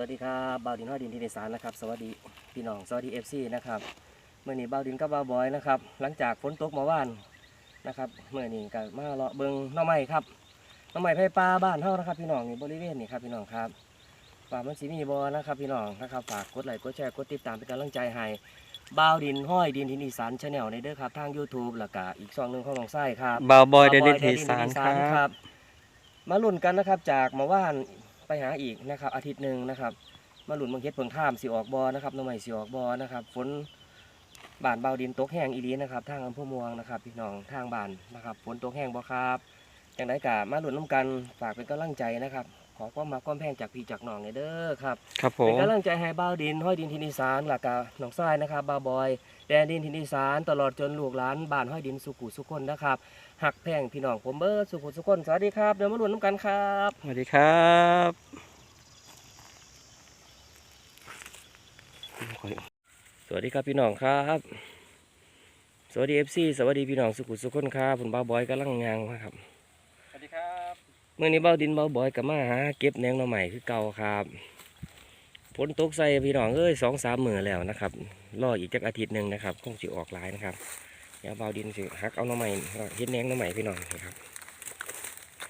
วัสดีครับบ่าวดินห้อยดินที่ในสารนะครับ สวัสดีพี่น้องสวัสดีเอฟซีนะครับเมื่อนี้บ่าวดินกับบ่าวบอยนะครับ หลังจากฝนตกเมาว่านนะครับเมื่อนี้ก็มาเลาะเบิงหน้องไม้ครับหน้องไม้ไผ่ปลาบ้านเฮานะครับ พี่น้องนี่บริเวณนี่ครับพี่น้องครับว่ามันสิมีบ่นะครับ พี่น้องนะครับฝากกดไลค์กดแชร์กดติดตามเป็นกำลังใจให้บ่าวดินห้อยดินที่อีสานชาแนลในเด้อครับทาง YouTube แล้วก็อีกช่องหนึงของน้องไส้ครับบาวบอยเดบ่าวลิบทีแดสารดินคอีรับมาลุ้นกันนะครับจากเมาว่าน ไปหาอีกนะครับอาทิตย์หนึ่งนะครับมาหลุนบางเฮ็ดเพิ่งท่ามสีออกบอนะครับน้องใหม่สีออกบอนะครับฝนบานเบาดินตกแห้งอีลีนะครับทางอำเภอเมืองนะครับพี่น้องทางบานนะครับฝนตกแห้งบ่ครับจังไดกะมาหลุนน้ำกันฝากเป็นกำลังใจนะครับ อความมาความแพงจากพี่จากน้องเด้อครับครับผเป็นมกำลังใจให้เบาดินห้อยดินทินอีสานหลักกะหนองทรายนะครับบาวบอย แดนดินทินอีสานตลอดจนลูกหลานบ้านห้อยดินสุขุสุขคนนะครับหักแพงพี่น้องผมเบิร์ดสุขุสุขคนสวัสดีครับเดี๋ยวมาหลุนน้ำกันครับสวัสดีครับขอสวัสดีครับพี่น้องครับ สวัสดีเอฟซีสวัสดีพี่น้องสุขุสุขคนครับผมบ้าวบอยกำลังงานครับสวัสดีครับเมื่อนี้เบ้าดินเบ้าบอยกับมาหาเก็บแหนงหน่อใหม่คือเก่าครับฝนตกใส่พี่น้องเอ้ยสองสามมือแล้วนะครับรออีกจักอาทิตย์หนึ่งนะครับคงจะออกหลายนะครับเดี๋ยวเบ้าดินสิหักเอาหน่อใหม่เฮ็ดแหนงหน่อใหม่พี่น้องนะครับ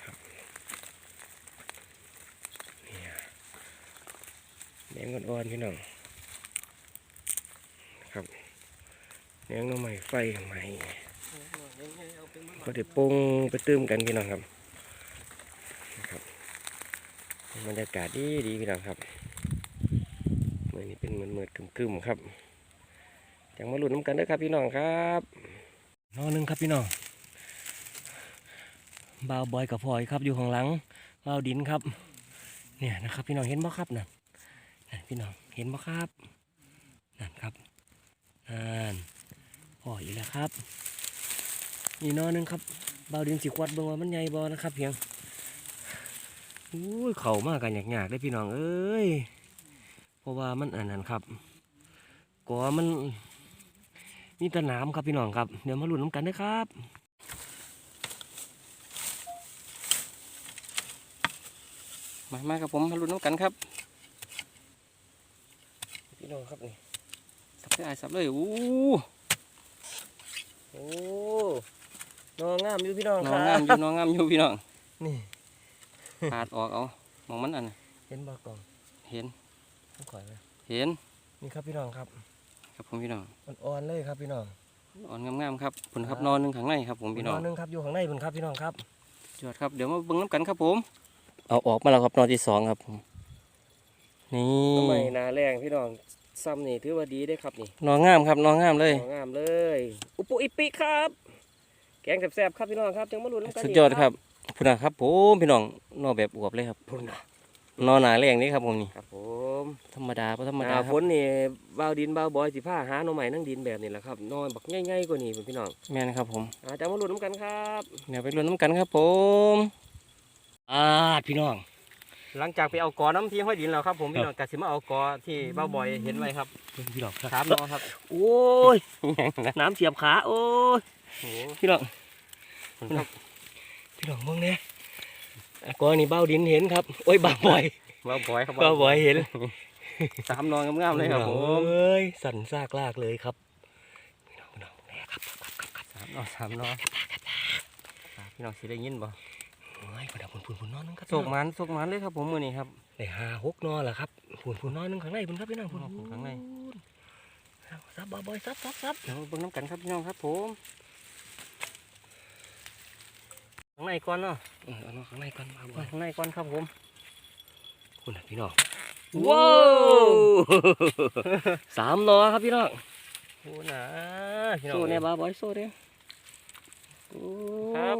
ครับเนี่ยแหนงอ่อนๆพี่น้องครับแหนงหน่อใหม่ไฟใหม่ก็เดี๋ยวปรุงไปตื้มกันพี่น้องครับนะครับ บรรยากาศดีดีพี่น้องครับเมื่อนี้เป็นเหมือนเมือดๆกึ่มๆครับจังมาหลุ้นน้ำกันด้อครับพี่น้องครับนอหนึงครับพี่น้องบ่าวบอยกับพลอยครับอยู่ข้างหลังบ่าวดินครับ เนี่ยนะครับ พี่น้องเห็นบ่ครับนั่นนั่นพี่น้องเห็นบ่ครับนั่นครับนั่นพออีกแล้วครับนี่นอหนึงครับบ่าวดินสิควัดเบิ่งว่ามันใหญ่บ่นะครับเพียง อุ้ยเข่ามากกันยากๆได้พี่น้องเอ้ยเพราะว่ามันอันนั้นครับก็มันมีแตะน้ำครับพี่น้องครับ เดี๋ยวมาลุ้นน้ำกันนะครับมามากับผมมาลุ้นน้ำกันครับ พี่น้องครับนี่สับเลยอ้ายสับเลยอู้โอ้นองงามอยู่พี่น้องน้คองรังามอยู่น้องงามอยู่พี่น้องนี่ ปาดออกเอามองมันอันน่ะเห็นบ่กล่องเห็นต้องข่อยไหมเห็นนี่ครับพี่น้องครับ ครับผมพี่น้องอ่อนๆเลยครับพี่น้องอ่อนงามๆครับผลครับนอนหนึ่งข้างในครับผมพี่น้องหนึงครับอยู่ข้างในเพิ่นครับพี่น้องครับจอดครับเดี๋ยวมาเบิ่งน้ำกันครับผม เอาออกมาแล้วครับนอนที่สองครับผมนี่ทำไมนาแรงพี่น้องซ้ำนี่ถือว่าดีได้ครับนี่นอนงามครับนอนงามเลยนองงามเลย อุปุอิปิครับ แกงแซ่บๆครับพี่น้องครับจังมาลุ้นน้ำกันสุดกยอดครับ พุ่นนะครับผมพี่น้องนอนแบบอวบเลยครับพุ่นนะนอนหนาแรงนี่ครับผมนี่ครับผมธรรมดาเพราะธรรมหดาน้าคฝรับนนี่บ่าวดินบ่าวบอยสิผ้าหาหน่อใหม่นั่งดินแบบนี้แหละครับนอนบักง่ายๆกว่านี้พุ่นพี่น้องแม่นครับผมอาจะมาลุ้นน้ำกันครับเดี๋ยวไปลุ้นน้ำกันครับผมอ่าพี่น้อง หลังจากไปเอากอน้ำที่ห้อยดินแล้วครับ ผมพี่น้องกสิมาเอากอที่บ่าวบอยเห็นไว้ครับพี่น้องครับน้องครับ โอ้ยน้ำเสียบขาโอ้ยโอ้โหพี่น้อง พี่น้องพี่น้องมองเนี่ยกอนี่บ่าวดินเห็นครับ โอ้ยบ่าวบอยว่าบอยครับบ่าวบอยเห็นสามนอนงามๆเลยครับผมเอ้ยสั่นซากลากเลยครับพี่น้องพี่น้องแน่ครับครับครับครับสามนอนสามนอนพี่น้องสิได้ยินบ่โอ้ยพุ่นพุ่นพุ่นพุ่นนอนนึงครับโศกมันโศกมันเลยครับผมมือนี้ครับได้ห้าหกนอนละครับพุ่นพุ่นนอนนึงข้างในพุ่นครับพี่น้องพุ่นพุ่นข้างในซับบ่าวบอยซับซับซับเดี๋ยวเบิ่งน้ำกันครับพี่น้องครับผม ข้างในก่อนเนาะเออเอาเนาะข้างในก่อนบ่าวบอยข้างในก่อนครับผมคุณน่ะพี่น้องว้าวสามนอครับพี่น้องโอ้นะพี่น้องโซ่เนี่ยบ้าบอยโซ่เนี่ยโอ้ครับ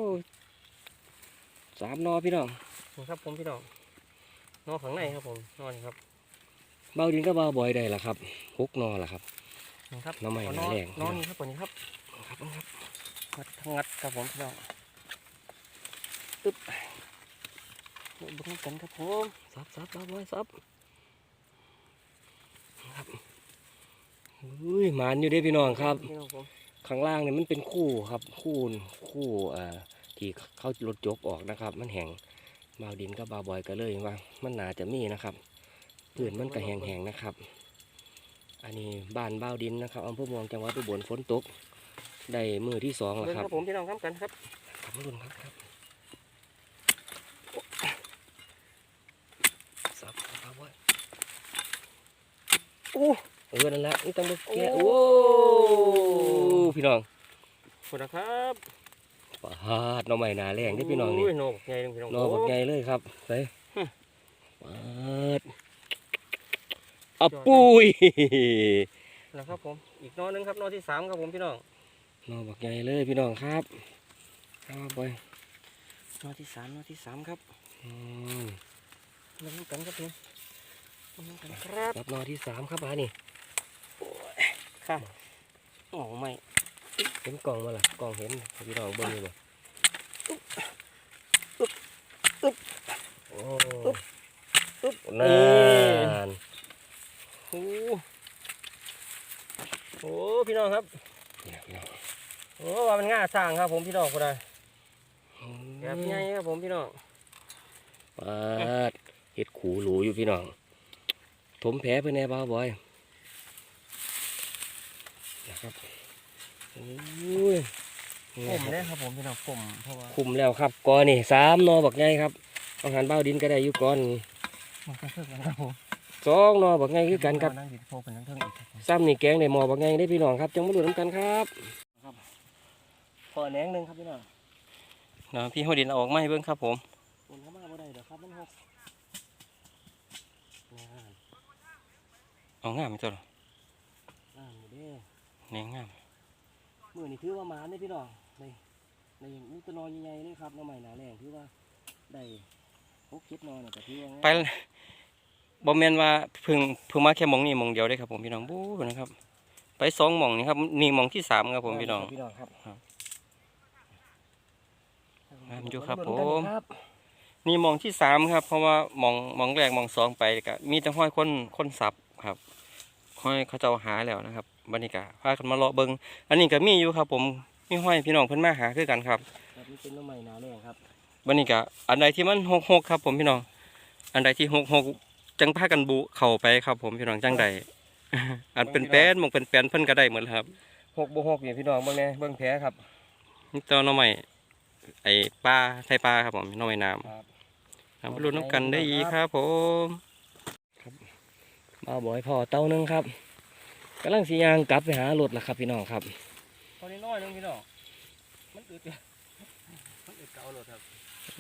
สามนอพี่น้องนี่ครับผมพี่น้องนอนข้างในครับผมนอนครับเบาดินก็เบาบ่อยได้ละครับหกนอละครับนี่ครับน้องใหม่เอาน้องแรงนอนนี่ครับผมนี่ครับครับครับงัดทั้งงัดครับผมพี่น้อง ตึ๊บเบิ่งน้ำกันครับผมซับซับเบาบ่อยซับครับอุ้ยหมานอยู่เด้พี่น้องครับพี่น้องผมข้างล่างเนี่ยมันเป็นคู่ครับคู่คู่เอ่อที่เขารถจกออกนะครับ มันแห้งบาวดินกับบาวบอยก็เลยว่า มันน่าจะมีนะครับพื้นมันก็แห้งๆนะครับ อันนี้บ้านบ้าวดินนะครับอำเภอเมืองจังหวัดอุบลฝนตกได้มือที่สองแล้วเบิ่งคครัรับบผมพี่น้องครับกันครับครับทุกคนครับครับสับครับว่าโอ้เออนั่นแหละนี่ต้องมาแกะโอ้โอ้พี่น้องขอบคุณนะครับปาดหน้องใหม่นาแรงที่พี่น้องนี่โยโหนกใหญ่เลยพี่น้องนอบักไงเลยครับไปฮึปาดอะปุยนะครับผมอีกนอหนึงครับนอที่สามครับผมพี่น้องนอบักไงเลยพี่น้องครับครับไปนอที่สามนอที่สามครับอืมมาดูกันครับผมมาดู กันครับรับนอที่สามครับอานี่ค่ะโอ้ไม่เห็นกล่องมาล่ะกล่องเห็นพี่น้องเบิ้งอยู่บ่โอ้ตุ๊บนานโอ้โหพี่น้องครับเนี่ยพี่น้องโอ้ว่ามันง่าสร้างครับ ผมพี่น้องคนใดอืมแบบใหญ่ครับผมพี่น้องปาดเห็ดขูหรูอยู่พี่น้อง ถมแผลไปแน่บ้าวบอยนะครับโอ้ยผมเนี่ยครับผมพี่น้องผมเพราะว่าคุมแล้วครับกอนี่สามนอบักไงครับเอาหันบ้าวดินก็ได้อยู่ก่อนมันก็คือกันครับผมสองนอบักไงคือกันครับนั่งดินโพกันทั้งเทิงอีกครับผมซ้ำนี่แกงในหมอบักไงได้พี่น้องครับจังมาดูน้ำกันครับพอแหนงหนึ่งครับพี่น้องนะพี่หัวดินเอาออกมาให้เบิ่งครับผมคนเข้ามาบ่ได้เดี๋ยวครับมันหก เอางามจ้ะอ่านี่เด้แหนงงามมือนี่ถือว่าหมาได้พี่น้องในในมุตนอใหญ่ๆเลยครับน้องใหม่หนาแรงถือว่าได้หกเจ็ดนอเนี่ยก็ถือว่าไปบ่แม่นว่าเพิ่งเพิ่งมาแค่หมองนี้หมองเดียวได้ครับผมพี่น้องบู๊นะครับ ไปสองหมองนี่ครับนี่หมองที่สามครับผมพี่น้องพี่น้องครับครับงามอยู่ครับาดูกันผมครับนี่หมองที่สามครับ เพราะว่าหมองหมองแรกหมองสองไปก็มีแต่ห้อยคนคนสับครับ ห้อยเขาเจ้าหาแล้วนะครับบรรยากาศพากันมาเลาะเบิงอันนี้ก็มีอยู่ครับ ผมมีห้อยพี่น้องเพิ่นมาหาคือกันครับครับนี่เป็นน้องใหม่หนาแรงครับบรรยากาศอันใดที่มันหกหกครับผมพี่น้อง อันใดที่หกหกจังพากันบุเข้าไปครับ ผมพี่น้องจังใดอันเป็นแป้นหมองเป็นแป้นเพิ่นก็ได้เหมือนครับหกบวกหกเนี่ยพี่น้องเบิ่งแน่เบิ่งแผลครับนี่ตัวหน้องใหม่ไอ้ปลาไทยปลาครับผมหน้องใหม่น้ำครับครับรุ่นน้ำกันได้อีกครับผม มาบ่อยพอเต้าหนึงครับกำลังสียางกลับไปหารถล่ะครับพี่น้องครับตัวนี้น้อยนึงพี่น้องมันอึดมันอึดเก่าเลยครับ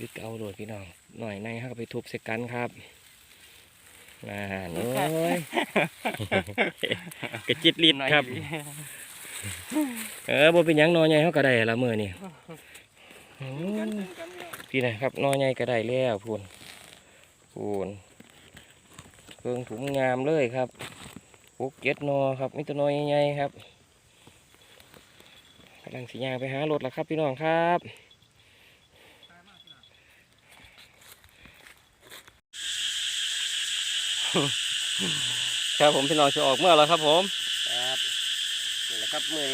ยึดเอาโดดพี่น้องหน่อยในฮะก็ไปทุบเสกันครับน่าโอ้ยกระจิตลิดครับ เออบ่เป็นหยังนอใหญ่เขาก็ได้ละมือนี่อืมพี่นะครับนอใหญ่ก็ได้แล้วพูนพูน เครื่องถุงงามเลยครับปุกเก็ดนอครับมิตรนอใหญ่ๆครับกำลังสียางไปหารถแล้วครับพี่น้องครับครับผมพี่น้องจะออกเมื่อแล้วครับผมครับนี่แหละครับมือ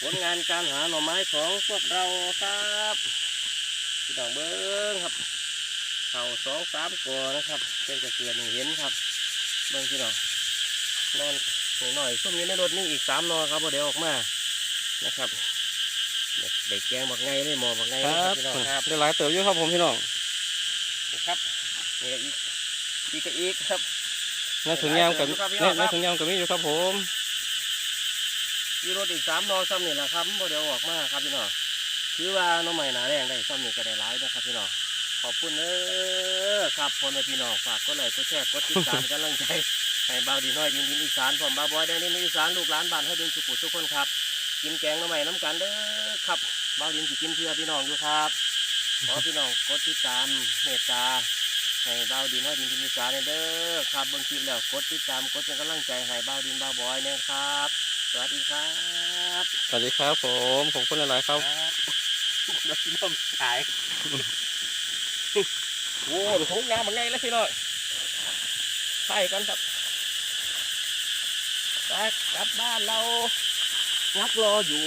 ผลงานการหาหน่อไม้ของพวกเราครับพี่น้องเบิ้งครับ เข่าสองสามกอนะครับเช่นจะเกิดนี่เห็นครับเบิ้งพี่น้องนอนหน่อยๆส้มอยู่ในรถนี่อีกสามนอครับพอเดี๋ยวออกมานะครับเด็กแกงบักไงเลยหมอบักไงคเลยรับพี่น้องครับได้หลายเติบอยู่ครับผมพี่น้องนี่ครับนี่ก็อีกอีกก็อีกครับในถุงยามกับครับพี่ในน้องครับในถุงยามกับมีอยู่ครับผมอยู่รถอีกสามนอซ้ำนี่แหละครับพอเดี๋ยวออกมาครับพี่น้องถือว่าน้องใหม่หนาแรงได้ซ้ำนี่ก็ได้หลายนะครับพี่น้อง ขอบคุณเออครับพ่อแม่พี่น้องฝากกดไลค์กดแชร์กดติดตามกำลังใจให้บ่าวดีน้อยดินดินอีสานผมบ่าวบอยได้ดินอีสานลูกหลานบ้านให้ดินสุขุทุกคนครับกินแกงหน้ำใหม่น้ำกันเด้อครับบ่าวดินสิกินเพื่อพี่น้องอยู่ครับขอพี่น้องกดติดตามเมตตาให้บ่าวดินให้ดินดินอีสานเด้อครับเบางคลิปแล้วกดติดตามกดเป็นกำลังใจให้บ่าวดินบ่าวบอยเนี่ยครับ สวัสดีครับสวัสดีครับผมผมคุณหลายๆครับเราพี่น้องขาย โอ้โหงามมันไงแล้วพี่น้อยใช่กันครับไปกลับบ้านเรางักรออยู่